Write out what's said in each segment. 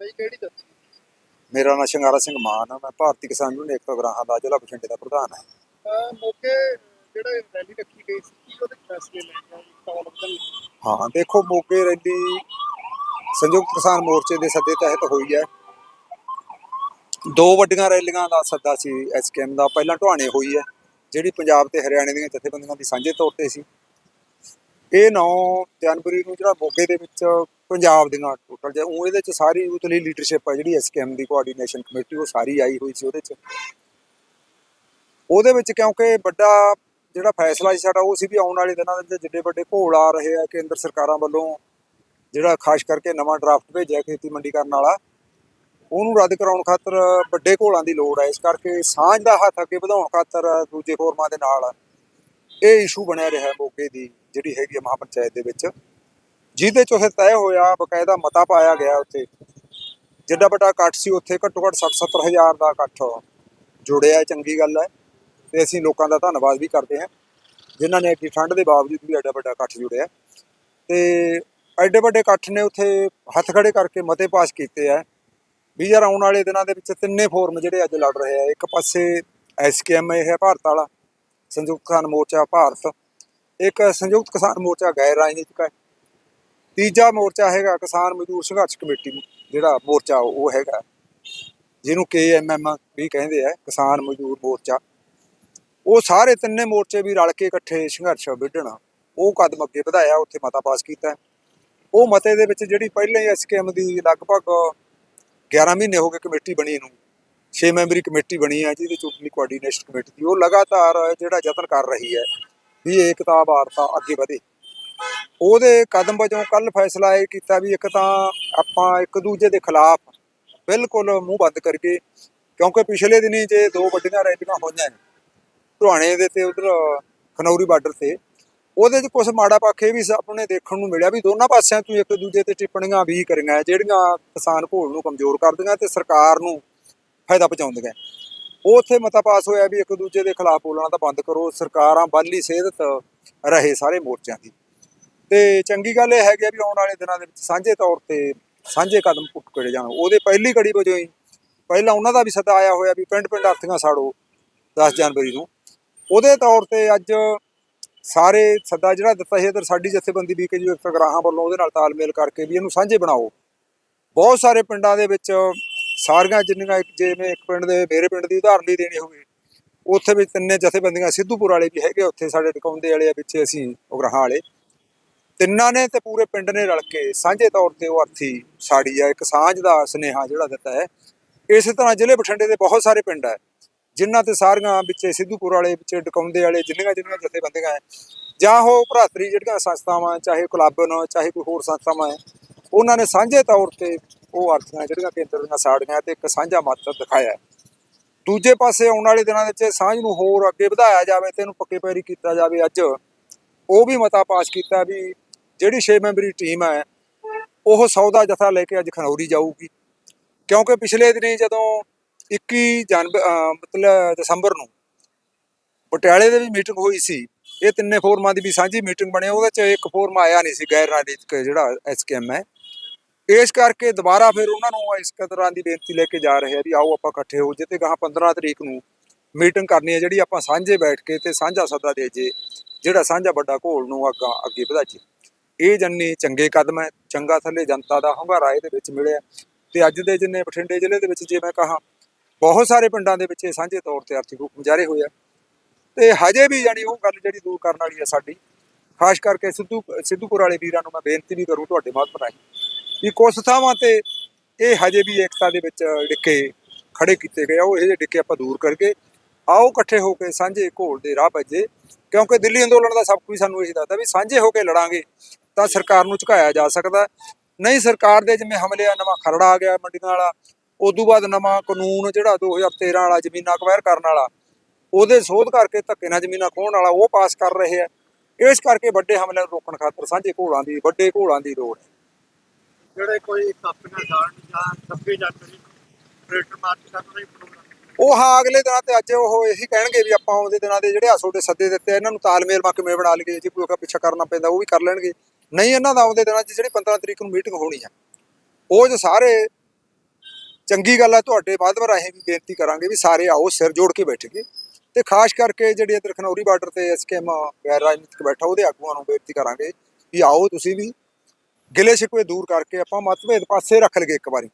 ਤੁਹਾਡਾ ਜੀ ਕਿਹੜੀ ਦੱਸੀ? ਮੇਰਾ ਨਾਮ ਸ਼ਿੰਗਾਰਾ ਸਿੰਘ ਮਾਨ ਆ ਮੈਂ ਭਾਰਤੀ ਕਿਸਾਨ ਯੂਨੀਅਨ ਏਕਤਾ ਗਰਾਹਾਂ ਦਾ ਜ਼ਿਲ੍ਹਾ ਬਠਿੰਡੇ ਦਾ ਪ੍ਰਧਾਨ ਹਾਂ। ਮੌਕੇ ਜਿਹੜੇ ਰੈਲੀ ਰੱਖੀ ਗਈ ਸੀ ਕੀ ਉਹਦੇ ਫੈਸਲੇ ਲੈ ਕੇ ਆਏ ਕੌਣ ਬਦਲ ਹਾਂ ਦੇਖੋ ਮੋਗੇ ਰੈਲੀ ਸੰਯੁਕਤ ਕਿਸਾਨ ਮੋਰਚੇ ਦੇ ਸੱਦੇ ਤਹਿਤ ਹੋਈ ਹੈ। ਦੋ ਵੱਡੀਆਂ ਰੈਲੀਆਂ ਦਾ ਸੱਦਾ ਸੀ ਐਸਕੇਐਮ ਦਾ ਪਹਿਲਾਂ ਢੁਆਣੇ ਹੋਈ ਹੈ ਜਿਹੜੀ ਪੰਜਾਬ ਤੇ ਹਰਿਆਣੇ ਦੀਆਂ ਜਥੇਬੰਦੀਆਂ ਦੀ ਸਾਂਝੇ ਤੌਰ ਤੇ ਸੀ। ਇਹ 9 ਜਨਵਰੀ ਨੂੰ ਜਿਹੜਾ ਮੋਗੇ ਦੇ ਵਿੱਚ ਪੰਜਾਬ ਦੀਆਂ ਟੋਟਲ ਜੇ ਉਹ ਇਹਦੇ ਚ ਸਾਰੀ ਯੂਥ ਲਈ ਲੀਡਰਸ਼ਿਪ ਆ ਜਿਹੜੀ ਐਸਕੇਐਮ ਦੀ ਕੋਆਰਡੀਨੇਸ਼ਨ ਕਮੇਟੀ ਉਹ ਸਾਰੀ ਆਈ ਹੋਈ ਸੀ ਉਹਦੇ ਚ। ਉਹਦੇ ਵਿੱਚ ਕਿਉਂਕਿ ਵੱਡਾ ਜਿਹੜਾ ਫੈਸਲਾ ਸੀ ਸਾਡਾ ਉਹ ਸੀ ਵੀ ਆਉਣ ਵਾਲੇ ਦਿਨਾਂ ਦੇ ਵਿੱਚ ਜਿੱਡੇ ਵੱਡੇ ਘੋਲ ਆ ਰਹੇ ਆ ਕੇਂਦਰ ਸਰਕਾਰਾਂ ਵੱਲੋਂ, ਜਿਹੜਾ ਖਾਸ ਕਰਕੇ ਨਵਾਂ ਡਰਾਫਟ ਭੇਜਿਆ ਖੇਤੀ ਮੰਡੀ ਕਰਨ ਵਾਲਾ, ਉਹਨੂੰ ਰੱਦ ਕਰਾਉਣ ਖਾਤਰ ਵੱਡੇ ਘੋਲਾਂ ਦੀ ਲੋੜ ਹੈ ਇਸ ਕਰਕੇ ਸਾਂਝ ਦਾ ਹੱਥ ਅੱਗੇ ਵਧਾਉਣ ਖਾਤਰ ਦੂਜੇ ਫੋਰਮਾਂ ਦੇ ਨਾਲ ਇਹ ਇਸ਼ੂ ਬਣਿਆ ਰਿਹਾ ਮੋਗੇ ਦੀ ਜਿਹੜੀ ਹੈਗੀ ਹੈ ਮਹਾਪੰਚਾਇਤ ਦੇ ਵਿੱਚ। ਜਿਹਦੇ ਚ ਉੱਥੇ ਤੈਅ ਹੋਇਆ, ਬਕਾਇਦਾ ਮਤਾ ਪਾਇਆ ਗਿਆ ਉੱਥੇ। ਜਿੱਡਾ ਵੱਡਾ ਇਕੱਠ ਸੀ ਉੱਥੇ, ਘੱਟੋ ਘੱਟ 60 70 ਹਜ਼ਾਰ ਦਾ ਇਕੱਠ ਜੁੜਿਆ ਚੰਗੀ ਗੱਲ ਹੈ ਤੇ ਅਸੀਂ ਲੋਕਾਂ ਦਾ ਧੰਨਵਾਦ ਵੀ ਕਰਦੇ ਹਾਂ, ਜਿਨ੍ਹਾਂ ਨੇ ਅੱਡੀ ਠੰਡ ਦੇ ਬਾਵਜੂਦ ਵੀ ਐਡਾ ਵੱਡਾ ਇਕੱਠ ਜੁੜਿਆ। ਤੇ ਐਡੇ ਵੱਡੇ ਇਕੱਠ ਨੇ ਉੱਥੇ ਹੱਥ ਖੜੇ ਕਰਕੇ ਮਤੇ ਪਾਸ ਕੀਤੇ ਆ। ਵੀ ਯਾਰ ਆਉਣ ਵਾਲੇ ਦਿਨਾਂ ਦੇ ਵਿੱਚ ਤਿੰਨੇ ਫੋਰਮ ਜਿਹੜੇ ਅੱਜ ਲੜ ਰਹੇ ਆ, ਇੱਕ ਪਾਸੇ ਐਸਕੇਐਮ ਇਹ ਹੈ ਭਾਰਤ ਵਾਲਾ, ਸੰਯੁਕਤ ਕਿਸਾਨ ਮੋਰਚਾ ਭਾਰਤ, ਇੱਕ ਸੰਯੁਕਤ ਕਿਸਾਨ ਮੋਰਚਾ ਗੈਰ ਰਾਜਨੀਤਿਕ ਹੈ। ਤੀਜਾ ਮੋਰਚਾ ਹੈਗਾ ਕਿਸਾਨ ਮਜ਼ਦੂਰ ਸੰਘਰਸ਼ ਕਮੇਟੀ ਜਿਹੜਾ ਮੋਰਚਾ ਉਹ ਹੈਗਾ। ਜਿਹਨੂੰ ਕੇਐਮਐਮ ਵੀ ਕਹਿੰਦੇ ਆ, ਕਿਸਾਨ ਮਜ਼ਦੂਰ ਮੋਰਚਾ। ਉਹ ਸਾਰੇ ਤਿੰਨੇ ਮੋਰਚੇ ਵੀ ਰਲ ਕੇ ਇਕੱਠੇ ਸੰਘਰਸ਼ ਵਿੱਢਣ, ਉਹ ਕਦਮ ਅੱਗੇ ਵਧਾਇਆ, ਉੱਥੇ ਮਤਾ ਪਾਸ ਕੀਤਾ। ਉਹ ਮਤੇ ਦੇ ਵਿੱਚ ਜਿਹੜੀ ਪਹਿਲਾਂ ਹੀ ਐਸਕੇਐਮ ਦੀ ਲਗਭਗ 11 ਮਹੀਨੇ ਹੋ ਗਏ ਕਮੇਟੀ ਬਣੀ ਨੂੰ 6 ਮੈਂਬਰੀ ਕਮੇਟੀ ਬਣੀ ਹੈ ਜਿਹਦੇ ਚੁੱਟਣੀ ਕੋਆਰਡੀਨੇਸ਼ਨ ਕਮੇਟੀ ਦੀ। ਉਹ ਲਗਾਤਾਰ ਜਿਹੜਾ ਯਤਨ ਕਰ ਰਹੀ ਹੈ, ਵੀ ਇਹ ਕਿਤਾਬ ਵਾਰਤਾ ਅੱਗੇ ਵਧੇ। ਉਹਦੇ ਕਦਮ ਵਜੋਂ ਕੱਲ ਫੈਸਲਾ ਇਹ ਕੀਤਾ ਵੀ ਇੱਕ ਤਾਂ ਆਪਾਂ ਇੱਕ ਦੂਜੇ ਦੇ ਖਿਲਾਫ ਬਿਲਕੁਲ ਮੂੰਹ ਬੰਦ ਕਰਕੇ ਕਿਉਂਕਿ ਪਿਛਲੇ ਦਿਨੀ ਜੇ ਦੋ ਵੱਡੀਆਂ ਰੈਲੀਆਂ ਹੋਈਆਂ ਨੇ ਢੁਆਣੇ ਦੇ ਤੇ ਉਧਰ ਖਨੌਰੀ ਬਾਰਡਰ ਤੇ, ਉਹਦੇ 'ਚ ਕੁਝ ਮਾੜਾ ਪੱਖ ਇਹ ਵੀ ਆਪਣੇ ਦੇਖਣ ਨੂੰ ਮਿਲਿਆ ਵੀ ਦੋਨਾਂ ਪਾਸਿਆਂ ਤੋਂ ਇੱਕ ਦੂਜੇ ਤੇ ਟਿੱਪਣੀਆਂ ਵੀ ਕਰੀਆਂ, ਜਿਹੜੀਆਂ ਕਿਸਾਨ ਘੋਲ ਨੂੰ ਕਮਜ਼ੋਰ ਕਰਦੀਆਂ ਤੇ ਸਰਕਾਰ ਨੂੰ ਫਾਇਦਾ ਪਹੁੰਚਾਉਂਦੀਆਂ। ਉਹ ਉੱਥੇ ਮਤਾ ਪਾਸ ਹੋਇਆ ਵੀ ਇੱਕ ਦੂਜੇ ਦੇ ਖਿਲਾਫ ਬੋਲਣਾ ਤਾਂ ਬੰਦ ਕਰੋ, ਸਰਕਾਰਾਂ ਬਾਲੀ ਸਿਹਤ ਰਹੇ ਸਾਰੇ ਮੋਰਚਿਆਂ ਦੀ। ਤੇ ਚੰਗੀ ਗੱਲ ਇਹ ਹੈਗੀ ਆ ਵੀ ਆਉਣ ਵਾਲੇ ਦਿਨਾਂ ਦੇ ਵਿੱਚ ਸਾਂਝੇ ਤੌਰ ਤੇ ਸਾਂਝੇ ਕਦਮ ਪੁੱਟੇ ਜਾਣ। ਉਹਦੇ ਪਹਿਲੀ ਕੜੀ ਵਜੋਂ ਹੀ ਪਹਿਲਾਂ ਉਹਨਾਂ ਦਾ ਵੀ ਸੱਦਾ ਆਇਆ ਹੋਇਆ ਵੀ ਪਿੰਡ ਪਿੰਡ ਅਰਥੀਆਂ ਸਾੜੋ 10 ਜਨਵਰੀ ਨੂੰ। ਉਹਦੇ ਤੌਰ ਤੇ ਅੱਜ ਸਾਰੇ ਸੱਦਾ ਜਿਹੜਾ ਦਿੱਤਾ ਸੀ ਇਧਰ ਸਾਡੀ ਜਥੇਬੰਦੀ ਵੀ ਕੇ ਜੀ ਗਰਾਹਾਂ ਵੱਲੋਂ ਉਹਦੇ ਨਾਲ ਤਾਲਮੇਲ ਕਰਕੇ ਵੀ ਇਹਨੂੰ ਸਾਂਝੇ ਬਣਾਓ। ਬਹੁਤ ਸਾਰੇ ਪਿੰਡਾਂ ਦੇ ਵਿੱਚ ਸਾਰੀਆਂ ਜਿੰਨੀਆਂ ਜਿਵੇਂ ਇੱਕ ਪਿੰਡ ਦੇ ਮੇਰੇ ਪਿੰਡ ਦੀ ਉਦਾਹਰਨ ਲਈ ਦੇਣੀ ਹੋਵੇ, ਉੱਥੇ ਵੀ ਤਿੰਨੇ ਜਥੇਬੰਦੀਆਂ ਸਿੱਧੂਪੁਰ ਵਾਲੇ ਵੀ ਹੈਗੇ ਉੱਥੇ ਸਾਡੇ ਟਿਕਾਉਂਦੇ ਵਾਲੇ ਆ, ਪਿੱਛੇ ਅਸੀਂ ਉਗਰਾਹਾਂ ਵਾਲੇ। ਤਿੰਨਾਂ ਨੇ ਤੇ ਪੂਰੇ ਪਿੰਡ ਨੇ ਰਲ ਕੇ ਸਾਂਝੇ ਤੌਰ ਤੇ ਉਹ ਅਰਥੀ ਸਾੜੀ ਆ, ਇੱਕ ਸਾਂਝ ਦਾ ਸੁਨੇਹਾ ਜਿਹੜਾ ਦਿੱਤਾ ਹੈ। ਇਸੇ ਤਰ੍ਹਾਂ ਜ਼ਿਲ੍ਹੇ ਬਠਿੰਡੇ ਦੇ ਬਹੁਤ ਸਾਰੇ ਪਿੰਡ ਹੈ ਜਿਨ੍ਹਾਂ ਤੇ ਸਾਰੀਆਂ ਵਿੱਚ ਸਿੱਧੂਪੁਰ ਵਾਲੇ ਵਿੱਚ ਡਕਾਉਂਦੇ ਵਾਲੇ, ਜਿੰਨੀਆਂ ਜਿੰਨੀਆਂ ਜਥੇਬੰਦੀਆਂ ਹੈ, ਜਾਂ ਉਹ ਭਰਾਤਰੀ ਜਿਹੜੀਆਂ ਸੰਸਥਾਵਾਂ, ਚਾਹੇ ਕਲੱਬ ਨੇ, ਚਾਹੇ ਕੋਈ ਹੋਰ ਸੰਸਥਾਵਾਂ ਹੈ, ਉਹਨਾਂ ਨੇ ਸਾਂਝੇ ਤੌਰ ਤੇ ਉਹ ਅਰਥੀਆਂ ਜਿਹੜੀਆਂ ਕੇਂਦਰ ਦੀਆਂ ਸਾੜੀਆਂ ਤੇ ਇੱਕ ਸਾਂਝਾ ਮਤ ਦਿਖਾਇਆ ਦੂਜੇ ਪਾਸੇ ਆਉਣ ਵਾਲੇ ਦਿਨਾਂ ਵਿੱਚ ਸਾਂਝ ਨੂੰ ਹੋਰ ਅੱਗੇ ਵਧਾਇਆ ਜਾਵੇ ਤੇ ਇਹਨੂੰ ਪੱਕੇ ਪੈਰੀ ਕੀਤਾ ਜਾਵੇ। ਅੱਜ ਉਹ ਵੀ ਮਤਾ ਪਾਸ ਕੀਤਾ ਵੀ ਜਿਹੜੀ 6 ਮੈਂਬਰੀ ਟੀਮ ਹੈ, ਉਹ ਸੌਦਾ ਜਥਾ ਲੈ ਕੇ ਅੱਜ ਖਨੌਰੀ ਜਾਊਗੀ। ਕਿਉਂਕਿ ਪਿਛਲੇ ਦਿਨੀ ਜਦੋਂ 21 ਜਨਵ ਮਤਲਬ ਦਸੰਬਰ ਨੂੰ ਪਟਿਆਲੇ ਦੇ ਵੀ ਮੀਟਿੰਗ ਹੋਈ ਸੀ, ਇਹ ਤਿੰਨੇ ਫੋਰਮਾਂ ਦੀ ਵੀ ਸਾਂਝੀ ਮੀਟਿੰਗ ਬਣੀ, ਉਹਦੇ ਚ ਇੱਕ ਫੋਰਮ ਆਇਆ ਨਹੀਂ ਸੀ, ਗੈਰ ਰਾਜਨੀਤਿਕ ਜਿਹੜਾ ਐਸਕੇਐਮ ਹੈ। ਇਸ ਕਰਕੇ ਦੁਬਾਰਾ ਫਿਰ ਉਹਨਾਂ ਨੂੰ ਇਸ ਤਰ੍ਹਾਂ ਦੀ ਬੇਨਤੀ ਲੈ ਕੇ ਜਾ ਰਹੇ ਆ ਵੀ ਆਓ ਆਪਾਂ ਇਕੱਠੇ ਹੋ ਜੇ ਤੇ ਗਾਹਾਂ 15 ਤਰੀਕ ਨੂੰ ਮੀਟਿੰਗ ਕਰਨੀ ਹੈ, ਜਿਹੜੀ ਆਪਾਂ ਸਾਂਝੇ ਬੈਠ ਕੇ ਤੇ ਸਾਂਝਾ ਸੱਦਾ ਦੇ ਜੇ, ਜਿਹੜਾ ਸਾਂਝਾ ਵੱਡਾ ਘੋਲ ਨੂੰ ਅੱਗਾ ਅੱਗੇ ਵਧਾਈਏ। ਇਹ ਜੰਨੀ ਚੰਗੇ ਕਦਮ ਹੈ, ਚੰਗਾ ਥੱਲੇ ਜਨਤਾ ਦਾ ਹੰਗਾਰਾ ਇਹਦੇ ਵਿੱਚ ਮਿਲਿਆ। ਤੇ ਅੱਜ ਦੇ ਜਿੰਨੇ ਬਠਿੰਡੇ ਜ਼ਿਲ੍ਹੇ ਦੇ ਵਿੱਚ ਜੇ ਮੈਂ ਕਹਾ, ਬਹੁਤ ਸਾਰੇ ਪਿੰਡਾਂ ਦੇ ਵਿੱਚ ਇਹ ਸਾਂਝੇ ਤੌਰ ਤੇ ਆਰਥਿਕ ਹੁਕਮ ਜਾਰੀ ਹੋਏ ਆ। ਤੇ ਹਜੇ ਵੀ ਜਾਨੀ ਉਹ ਗੱਲ ਜਿਹੜੀ ਦੂਰ ਕਰਨ ਵਾਲੀ ਹੈ ਸਾਡੀ, ਖਾਸ ਕਰਕੇ ਸਿੱਧੂ, ਸਿੱਧੂਪੁਰ ਵਾਲੇ ਵੀਰਾਂ ਨੂੰ ਮੈਂ ਬੇਨਤੀ ਵੀ ਕਰੂੰ ਤੁਹਾਡੇ ਮਾਧਿਅਮ ਰਾਹੀਂ ਵੀ ਕੁਝ ਥਾਵਾਂ ਤੇ ਇਹ ਹਜੇ ਵੀ ਏਕਤਾ ਦੇ ਵਿੱਚ ਡਿੱਕੇ ਖੜੇ ਕੀਤੇ ਗਏ ਆ, ਉਹ ਇਹ ਜਿਹੇ ਡਿੱਕੇ ਆਪਾਂ ਦੂਰ ਕਰਕੇ ਆਓ ਇਕੱਠੇ ਹੋ ਕੇ ਸਾਂਝੇ ਘੋਲ ਦੇ ਰਾਹ ਭੱਜੇ। ਕਿਉਂਕਿ ਦਿੱਲੀ ਅੰਦੋਲਨ ਦਾ ਸਭ ਕੁਝ ਸਾਨੂੰ ਇਹ ਦੱਸਦਾ ਵੀ ਸਾਂਝੇ ਹੋ ਕੇ ਲੜਾਂਗੇ। ਤਾਂ ਸਰਕਾਰ ਨੂੰ ਝੁਕਾਇਆ ਜਾ ਸਕਦਾ। ਨਹੀਂ ਸਰਕਾਰ ਦੇ ਜਿਵੇਂ ਹਮਲੇ ਆ ਨਵਾਂ ਖਰੜਾ ਆ ਗਿਆ ਮੰਡੀਆਂ ਵਾਲਾ ਉਦੋਂ ਬਾਅਦ ਨਵਾਂ ਕਾਨੂੰਨ ਜਿਹੜਾ 2013 ਵਾਲਾ ਜ਼ਮੀਨਾਂ ਅਕਵਾਇਰ ਕਰਨ ਵਾਲਾ ਉਹਦੇ ਸੋਧ ਕਰਕੇ ਧੱਕੇ ਨਾਲ ਜ਼ਮੀਨਾਂ ਖੋਹਣ ਵਾਲਾ ਉਹ ਪਾਸ ਕਰ ਰਹੇ ਆ। ਇਸ ਕਰਕੇ ਵੱਡੇ ਹਮਲੇ ਨੂੰ ਰੋਕਣ ਖਾਤਰ ਸਾਂਝੇ ਘੋਲਾਂ ਦੀ ਵੱਡੇ ਘੋਲਾਂ ਦੀ ਲੋੜ ਹੈ। ਜਿਹੜੇ ਕੋਈ ਕਾਪੀਆਂ ਜਾਣ ਜਾਂ 26 ਜਨਵਰੀ ਟਰੈਕਟਰ ਮਾਰਚ ਕਰਨ ਦਾ ਹੀ ਪ੍ਰੋਗਰਾਮ ਉਹ ਹਾਂ ਅਗਲੇ ਦਿਨਾਂ ਤੇ ਅੱਜ ਉਹ ਇਹੀ ਕਹਿਣਗੇ ਵੀ ਆਪਾਂ ਆਉਂਦੇ ਦਿਨਾਂ ਦੇ ਜਿਹੜੇ ਆ ਤੁਹਾਡੇ ਸੱਦੇ ਦਿੱਤੇ ਇਹਨਾਂ ਨੂੰ ਤਾਲਮੇਲ ਮਾ ਕਿਵੇਂ ਬਣਾ ਲਈਏ। ਜੇ ਕੋਈ ਪਿੱਛਾ ਕਰਨਾ ਪੈਂਦਾ ਉਹ ਵੀ ਕਰ ਲੈਣਗੇ। ਨਹੀਂ, ਇਹਨਾਂ ਦਾ ਆਉਂਦੇ ਦਿਨਾਂ 'ਚ ਜਿਹੜੀ 15 ਤਰੀਕ ਨੂੰ ਮੀਟਿੰਗ ਹੋਣੀ ਹੈ ਉਹ ਜੇ ਸਾਰੇ ਚੰਗੀ ਗੱਲ ਹੈ ਤੁਹਾਡੇ ਮਾਧਵ ਰਾਹੀਂ ਵੀ ਬੇਨਤੀ ਕਰਾਂਗੇ ਵੀ ਸਾਰੇ ਆਓ, ਸਿਰ ਜੋੜ ਕੇ ਬੈਠੀਏ ਤੇ ਖਾਸ ਕਰਕੇ ਜਿਹੜੀ ਇੱਧਰ ਖਨੌਰੀ ਬਾਰਡਰ ਤੇ ਐਸਕੇਐਮ ਗੈਰ ਰਾਜਨੀਤਿਕ ਬੈਠਾ, ਉਹਦੇ ਆਗੂਆਂ ਨੂੰ ਬੇਨਤੀ ਕਰਾਂਗੇ ਵੀ ਆਓ ਤੁਸੀਂ ਵੀ, ਗਿਲੇ ਸ਼ਿਕਵੇ ਦੂਰ ਕਰਕੇ ਆਪਾਂ ਮਤਭੇਦ ਪਾਸੇ ਰੱਖ ਲਈਏ ਇੱਕ ਵਾਰੀ।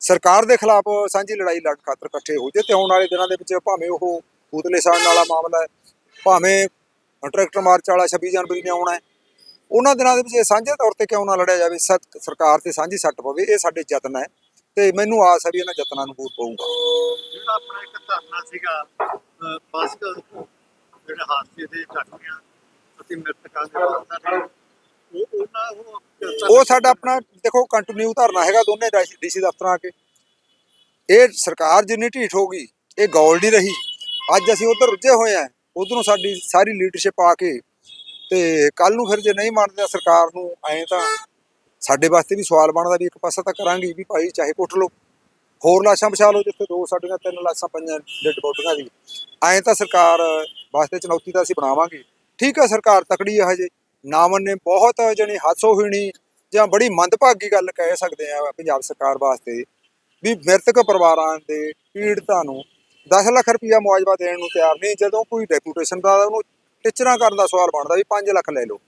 ਸਰਕਾਰ ਦੇ ਖਿਲਾਫ ਸਾਂਝੀ ਲੜਾਈ ਲੜ ਖਾਤਰ ਇਕੱਠੇ ਹੋ ਜੇ ਤੇ ਆਉਣ ਵਾਲੇ ਦਿਨਾਂ ਦੇ ਵਿੱਚ ਭਾਵੇਂ ਉਹ ਪੂਤਲੇ ਸਾੜਨ ਵਾਲਾ ਮਾਮਲਾ ਹੈ, ਭਾਵੇਂ ਟਰੈਕਟਰ ਮਾਰਚ ਵਾਲਾ 26 ਜਨਵਰੀ ਨੇ ਆਉਣਾ ਹੈ ਉਹਨਾਂ ਦਿਨਾਂ ਦੇ ਵਿੱਚ ਇਹ ਸਾਂਝੇ ਤੌਰ ਤੇ ਕਿਉਂ ਨਾ ਲੜਿਆ ਜਾਵੇ ਸਰਕਾਰ ਤੇ ਸਾਂਝੀ ਸੱਟ ਪਵੇ ਇਹ ਸਾਡੇ ਯਤਨ ਹੈ ਤੇ ਮੈਨੂੰ ਆਸ ਹੈ ਵੀ ਇਹਨਾਂ ਯਤਨਾਂ ਨੂੰ ਪੂਰ ਪਊਗਾ ਜਿਹੜਾ ਆਪਣਾ ਇੱਕ ਧਰਨਾ ਸੀਗਾ ਬੱਸ ਜਿਹੜੇ ਹਾਦਸੇ ਦੇ ਜ਼ਖਮੀਆਂ ਅਤੇ ਮ੍ਰਿਤਕਾਂ ਦੇ ਵਾਰਸਾਂ ਨੇ ਉਹ ਸਾਡਾ ਆਪਣਾ ਦੇਖੋ ਕੰਟੀਨਿਊ ਧਰਨਾ ਹੈਗਾ ਦੋਨੇ ਡੀਸੀ ਦਫ਼ਤਰਾਂ ਆ ਕੇ। ਇਹ ਸਰਕਾਰ ਜਿੰਨੀ ਢੀਠ ਹੋ ਗਈ ਇਹ ਗੌਲ ਨਹੀਂ ਰਹੀ। ਅੱਜ ਅਸੀਂ ਉਧਰ ਰੁੱਝੇ ਹੋਏ ਆ ਉਧਰੋਂ ਸਾਡੀ ਸਾਰੀ ਲੀਡਰਸ਼ਿਪ ਆ ਕੇ ਤੇ ਕੱਲ ਨੂੰ ਫਿਰ ਜੇ ਨਹੀਂ ਮੰਨਦੇ ਸਰਕਾਰ ਨੂੰ, ਐਂ ਤਾਂ ਸਾਡੇ ਵਾਸਤੇ ਵੀ ਸਵਾਲ ਬਣਦਾ ਵੀ ਇੱਕ ਪਾਸਾ ਤਾਂ ਕਰਾਂਗੇ ਵੀ ਭਾਈ ਚਾਹੇ ਕੁੱਟ ਲਓ। ਹੋਰ ਲਾਸ਼ਾਂ ਬਚਾ ਲਓ ਜਿੱਥੇ ਦੋ ਸਾਡੀਆਂ ਤਿੰਨ ਲਾਸ਼ਾਂ ਪਈਆਂ ਡੈਡ ਬੋਡੀਆਂ ਦੀ। ਐਂ ਤਾਂ ਸਰਕਾਰ ਵਾਸਤੇ ਚੁਣੌਤੀ ਤਾਂ ਅਸੀਂ ਬਣਾਵਾਂਗੇ। ਠੀਕ ਹੈ ਸਰਕਾਰ ਤਕੜੀ ਹੈ ਹਜੇ। ਨਾ ਮੰਨੇ ਬਹੁਤ ਜਣੀ ਹਾਸੋ ਹੋਣੀ ਜਾਂ ਬੜੀ ਮੰਦਭਾਗੀ ਗੱਲ ਕਹਿ ਸਕਦੇ ਆ ਪੰਜਾਬ ਸਰਕਾਰ ਵਾਸਤੇ ਵੀ ਮ੍ਰਿਤਕ ਪਰਿਵਾਰਾਂ ਦੇ ਪੀੜਤਾਂ ਨੂੰ 10 ਲੱਖ ਰੁਪਇਆ ਮੁਆਵਜ਼ਾ ਦੇਣ ਨੂੰ ਤਿਆਰ ਨਹੀਂ। ਜਦੋਂ ਕੋਈ ਡੈਪੂਟੇਸ਼ਨ ਦਾ ਉਹਨੂੰ ਟਿਚਰਾਂ ਕਰਨ ਦਾ ਸਵਾਲ ਬਣਦਾ ਵੀ 5 ਲੱਖ ਲੈ ਲਓ।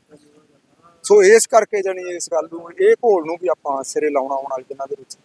ਸੋ ਇਸ ਕਰਕੇ ਜਣੀ ਇਸ ਗੱਲ ਨੂੰ, ਇਹ ਘੋਲ ਨੂੰ ਵੀ ਆਪਾਂ ਸਿਰੇ ਲਾਉਣਾ ਆਉਣ ਵਾਲੇ ਦਿਨਾਂ ਦੇ ਵਿੱਚ